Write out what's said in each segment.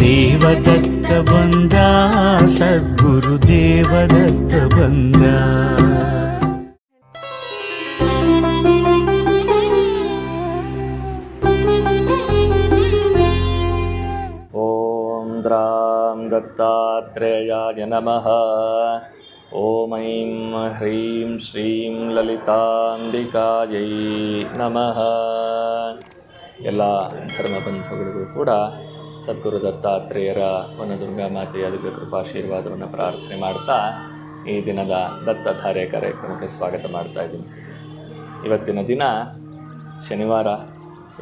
ದೇವದತ್ತ ಬಂದ ಸದ್ಗುರು ದೇವದತ್ತ ಬಂದ ॐ द्रां दत्तात्रेयाय नमः ॐ ऐं ह्रीं श्रीं ಲಲಿತಾಂಬಿಕಾಯೈ ನಮಃ ಎಲ್ಲ ಧರ್ಮ ಬಂಧುಗಳಿಗೂ ಕೂಡ ಸದ್ಗುರು ದತ್ತಾತ್ರೇಯರ ವನದುರ್ಗಾ ಮಾತೆಯ ದಿವ್ಯ ಕೃಪಾಶೀರ್ವಾದವನ್ನು ಪ್ರಾರ್ಥನೆ ಮಾಡ್ತಾ ಈ ದಿನದ ದತ್ತಧಾರೆ ಕಾರ್ಯಕ್ರಮಕ್ಕೆ ಸ್ವಾಗತ ಮಾಡ್ತಾ ಇದ್ದೀನಿ. ಇವತ್ತಿನ ದಿನ ಶನಿವಾರ,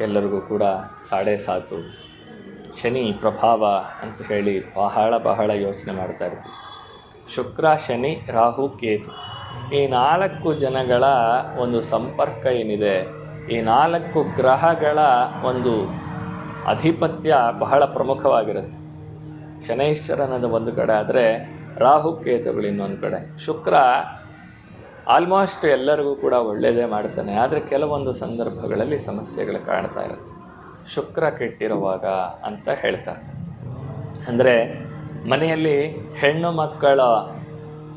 ಎಲ್ಲರಿಗೂ ಕೂಡ ಸಾಡೆ ಸಾತು. ಶನಿ ಪ್ರಭಾವ ಅಂತ ಹೇಳಿ ಬಹಳ ಬಹಳ ಯೋಚನೆ ಮಾಡ್ತಾ ಇರ್ತೀವಿ. ಶುಕ್ರ, ಶನಿ, ರಾಹು, ಕೇತು. ಈ ನಾಲ್ಕು ಜನಗಳ ಒಂದು ಸಂಪರ್ಕ ಏನಿದೆ, ಈ ನಾಲ್ಕು ಗ್ರಹಗಳ ಒಂದು ಅಧಿಪತ್ಯ ಬಹಳ ಪ್ರಮುಖವಾಗಿರುತ್ತೆ. ಶನೈಶ್ವರನದ ಒಂದು ಕಡೆ ಆದರೆ ರಾಹು ಕೇತುಗಳು ಇನ್ನೊಂದು ಕಡೆ. ಶುಕ್ರ ಆಲ್ಮೋಸ್ಟ್ ಎಲ್ಲರಿಗೂ ಕೂಡ ಒಳ್ಳೆಯದೇ ಮಾಡ್ತಾನೆ. ಆದರೆ ಕೆಲವೊಂದು ಸಂದರ್ಭಗಳಲ್ಲಿ ಸಮಸ್ಯೆಗಳು ಕಾಣ್ತಾ ಇರುತ್ತೆ. ಶುಕ್ರ ಕೆಟ್ಟಿರುವಾಗ ಅಂತ ಹೇಳ್ತಾರೆ. ಅಂದರೆ ಮನೆಯಲ್ಲಿ ಹೆಣ್ಣು ಮಕ್ಕಳ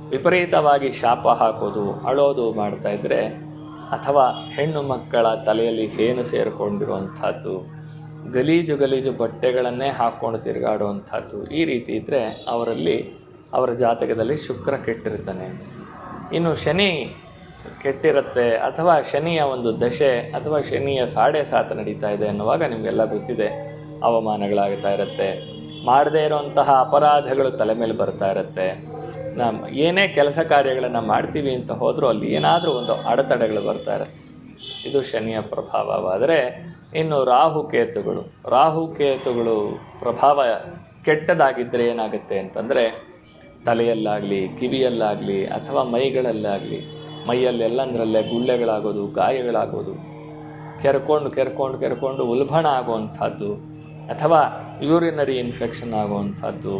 ವಿಪರೀತವಾಗಿ ಶಾಪ ಹಾಕೋದು, ಅಳೋದು ಮಾಡ್ತಾಯಿದ್ರೆ ಅಥವಾ ಹೆಣ್ಣು ಮಕ್ಕಳ ತಲೆಯಲ್ಲಿ ಏನು ಸೇರಿಕೊಂಡಿರುವಂಥದ್ದು ಗಲೀಜು ಗಲೀಜು ಬಟ್ಟೆಗಳನ್ನೇ ಹಾಕ್ಕೊಂಡು ತಿರುಗಾಡುವಂಥದ್ದು ಈ ರೀತಿ ಇದ್ದರೆ ಅವರಲ್ಲಿ ಅವರ ಜಾತಕದಲ್ಲಿ ಶುಕ್ರ ಕೆಟ್ಟಿರ್ತಾನೆ ಇನ್ನು ಶನಿ ಕೆಟ್ಟಿರುತ್ತೆ ಅಥವಾ ಶನಿಯ ಒಂದು ದಶೆ ಅಥವಾ ಶನಿಯ ಸಾಡೆ ಸಾತ ನಡೀತಾ ಇದೆ ಅನ್ನುವಾಗ ನಿಮಗೆಲ್ಲ ಗೊತ್ತಿದೆ, ಅವಮಾನಗಳಾಗ್ತಾ ಇರುತ್ತೆ. ಮಾಡದೇ ಇರುವಂತಹ ಅಪರಾಧಗಳು ತಲೆ ಮೇಲೆ ಬರ್ತಾ ಇರುತ್ತೆ. ನಮ್ಮ ಏನೇ ಕೆಲಸ ಕಾರ್ಯಗಳನ್ನು ಮಾಡ್ತೀವಿ ಅಂತ ಹೋದರೂ ಅಲ್ಲಿ ಏನಾದರೂ ಒಂದು ಅಡೆತಡೆಗಳು ಬರ್ತಾ ಇರುತ್ತೆ. ಇದು ಶನಿಯ ಪ್ರಭಾವವಾದರೆ ಇನ್ನು ರಾಹುಕೇತುಗಳು ರಾಹುಕೇತುಗಳು ಪ್ರಭಾವ ಕೆಟ್ಟದಾಗಿದ್ದರೆ ಏನಾಗುತ್ತೆ ಅಂತಂದರೆ ತಲೆಯಲ್ಲಾಗಲಿ, ಕಿವಿಯಲ್ಲಾಗಲಿ ಅಥವಾ ಮೈಗಳಲ್ಲಾಗಲಿ, ಮೈಯಲ್ಲೆಲ್ಲಂದ್ರಲ್ಲೇ ಗುಳ್ಳೆಗಳಾಗೋದು, ಗಾಯಗಳಾಗೋದು, ಕೆರ್ಕೊಂಡು ಕೆರ್ಕೊಂಡು ಕೆರ್ಕೊಂಡು ಉಲ್ಬಣ ಆಗುವಂಥದ್ದು ಅಥವಾ ಯೂರಿನರಿ ಇನ್ಫೆಕ್ಷನ್ ಆಗುವಂಥದ್ದು,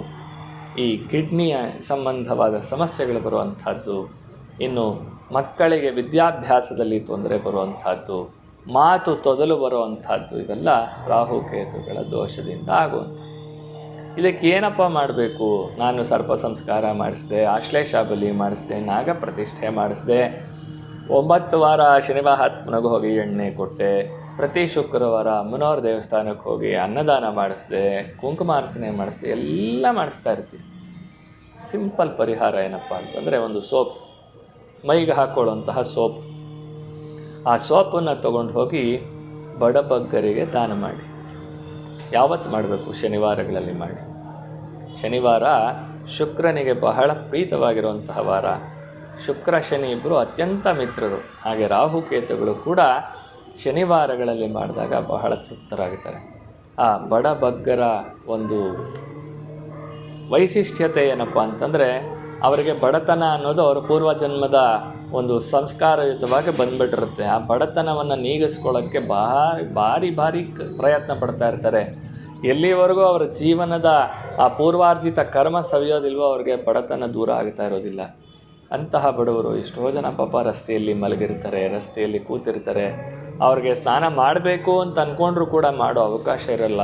ಈ ಕಿಡ್ನಿಯ ಸಂಬಂಧವಾದ ಸಮಸ್ಯೆಗಳು ಬರುವಂಥದ್ದು, ಇನ್ನು ಮಕ್ಕಳಿಗೆ ವಿದ್ಯಾಭ್ಯಾಸದಲ್ಲಿ ತೊಂದರೆ ಬರುವಂಥದ್ದು ಮಾತು ತೊದಲು ಬರುವಂಥದ್ದು ಇವೆಲ್ಲ ರಾಹುಕೇತುಗಳ ದೋಷದಿಂದ ಆಗುವಂಥದ್ದು. ಇದಕ್ಕೆ ಏನಪ್ಪ ಮಾಡಬೇಕು? ನಾನು ಸರ್ಪ ಸಂಸ್ಕಾರ ಮಾಡಿಸಿದೆ, ಆಶ್ಲೇಷ ಬಲಿ ಮಾಡಿಸಿದೆ, ನಾಗ ಪ್ರತಿಷ್ಠೆ ಮಾಡಿಸಿದೆ. ಒಂಬತ್ತು ವಾರ ಶನಿವಾಹಾತ್ಮನಿಗೆ ಹೋಗಿ ಎಣ್ಣೆ ಕೊಟ್ಟೆ. ಪ್ರತಿ ಶುಕ್ರವಾರ ಅಮ್ಮನವ್ರ ದೇವಸ್ಥಾನಕ್ಕೆ ಹೋಗಿ ಅನ್ನದಾನ ಮಾಡಿಸಿದೆ ಕುಂಕುಮಾರ್ಚನೆ ಮಾಡಿಸಿದೆ, ಎಲ್ಲ ಮಾಡಿಸ್ತಾ ಇರ್ತೀವಿ ಸಿಂಪಲ್ ಪರಿಹಾರ ಏನಪ್ಪ ಅಂತಂದರೆ ಒಂದು ಸೋಪ್. ಮೈಗೆ ಹಾಕ್ಕೊಳ್ಳುವಂತಹ ಸೋಪ್. ಆ ಸೋಪನ್ನು ತಗೊಂಡು ಹೋಗಿ ಬಡಬಗ್ಗರಿಗೆ ದಾನ ಮಾಡಿ. ಯಾವತ್ತು ಮಾಡಬೇಕು? ಶನಿವಾರಗಳಲ್ಲಿ ಮಾಡಿ. ಶನಿವಾರ ಶುಕ್ರನಿಗೆ ಬಹಳ ಪ್ರೀತವಾಗಿರುವಂತಹ ವಾರ. ಶುಕ್ರ, ಶನಿ ಇಬ್ಬರು ಅತ್ಯಂತ ಮಿತ್ರರು. ಹಾಗೆ ರಾಹುಕೇತುಗಳು ಕೂಡ ಶನಿವಾರಗಳಲ್ಲಿ ಮಾಡಿದಾಗ ಬಹಳ ತೃಪ್ತರಾಗುತ್ತಾರೆ. ಆ ಬಡಬಗ್ಗರ ಒಂದು ವೈಶಿಷ್ಟ್ಯತೆ ಏನಪ್ಪ ಅಂತಂದರೆ ಅವರಿಗೆ ಬಡತನ ಅನ್ನೋದು ಅವರ ಪೂರ್ವಜನ್ಮದ ಒಂದು ಸಂಸ್ಕಾರಯುತವಾಗಿ ಬಂದ್ಬಿಟ್ಟಿರುತ್ತೆ. ಆ ಬಡತನವನ್ನು ನೀಗಿಸ್ಕೊಳ್ಳೋಕ್ಕೆ ಭಾರಿ ಭಾರಿ ಭಾರಿ ಪ್ರಯತ್ನ ಪಡ್ತಾ ಇರ್ತಾರೆ. ಎಲ್ಲಿವರೆಗೂ ಅವರ ಜೀವನದ ಆ ಪೂರ್ವಾರ್ಜಿತ ಕರ್ಮ ಸವಿಯೋದಿಲ್ವೋ ಅವ್ರಿಗೆ ಬಡತನ ದೂರ ಆಗ್ತಾ ಇರೋದಿಲ್ಲ. ಅಂತಹ ಬಡವರು ಎಷ್ಟೋ ಜನ ಪಾಪ ರಸ್ತೆಯಲ್ಲಿ ಮಲಗಿರ್ತಾರೆ, ರಸ್ತೆಯಲ್ಲಿ ಕೂತಿರ್ತಾರೆ. ಅವ್ರಿಗೆ ಸ್ನಾನ ಮಾಡಬೇಕು ಅಂತ ಅಂದ್ಕೊಂಡ್ರೂ ಕೂಡ ಮಾಡೋ ಅವಕಾಶ ಇರಲ್ಲ.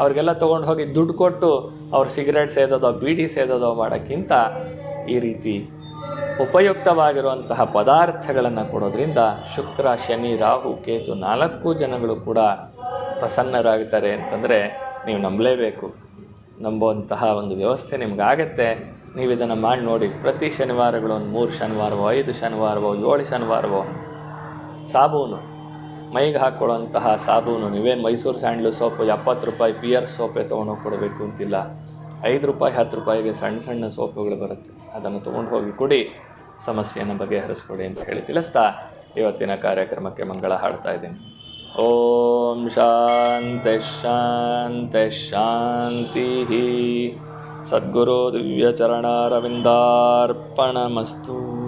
ಅವ್ರಿಗೆಲ್ಲ ತೊಗೊಂಡು ಹೋಗಿ ದುಡ್ಡು ಕೊಟ್ಟು ಅವ್ರು ಸಿಗರೇಟ್ ಸೇದೋದೋ, ಬೀಡಿ ಸೇದೋದೋ ಮಾಡೋಕ್ಕಿಂತ ಈ ರೀತಿ ಉಪಯುಕ್ತವಾಗಿರುವಂತಹ ಪದಾರ್ಥಗಳನ್ನು ಕೊಡೋದ್ರಿಂದ ಶುಕ್ರ, ಶನಿ, ರಾಹು, ಕೇತು ನಾಲ್ಕು ಜನಗಳು ಕೂಡ ಪ್ರಸನ್ನರಾಗುತ್ತಾರೆ ಅಂತಂದರೆ ನೀವು ನಂಬಲೇಬೇಕು. ನಂಬುವಂತಹ ಒಂದು ವ್ಯವಸ್ಥೆ ನಿಮಗಾಗತ್ತೆ. ನೀವು ಇದನ್ನು ಮಾಡಿ ನೋಡಿ, ಪ್ರತಿ ಶನಿವಾರಗಳು ಒಂದು ಮೂರು ಶನಿವಾರವೋ, ಐದು ಶನಿವಾರವೋ, ಏಳು ಶನಿವಾರವೋ, ಸಾಬೂನು. ಮೈಗೆ ಹಾಕ್ಕೊಳ್ಳುವಂತಹ ಸಾಬೂನು. ನೀವೇನು ಮೈಸೂರು ಸ್ಯಾಂಡ್ಲು ಸೋಪು, ಎಪ್ಪತ್ತು ರೂಪಾಯಿ ಪಿಯರ್ ಸೋಪೆ ತೊಗೊಂಡೋಗಿ ಕೊಡಬೇಕು ಅಂತಿಲ್ಲ. ಐದು ರೂಪಾಯಿ, ಹತ್ತು ರೂಪಾಯಿಗೆ ಸಣ್ಣ ಸಣ್ಣ ಸೋಪುಗಳು ಬರುತ್ತೆ. ಅದನ್ನು ತೊಗೊಂಡು ಹೋಗಿ ಕೊಡಿ, ಸಮಸ್ಯೆಯನ್ನು ಬಗೆಹರಿಸ್ಕೊಡಿ ಅಂತ ಹೇಳಿ ತಿಳಿಸ್ತಾ ಇವತ್ತಿನ ಕಾರ್ಯಕ್ರಮಕ್ಕೆ ಮಂಗಳ ಹಾಡ್ತಾ ಇದ್ದೀನಿ. ಓಂ ಶಾಂತಿ ಶಾಂತಿ ಶಾಂತಿ. ಸದ್ಗುರು ದಿವ್ಯಚರಣಾರವಿಂದಾರ್ಪಣಮಸ್ತು.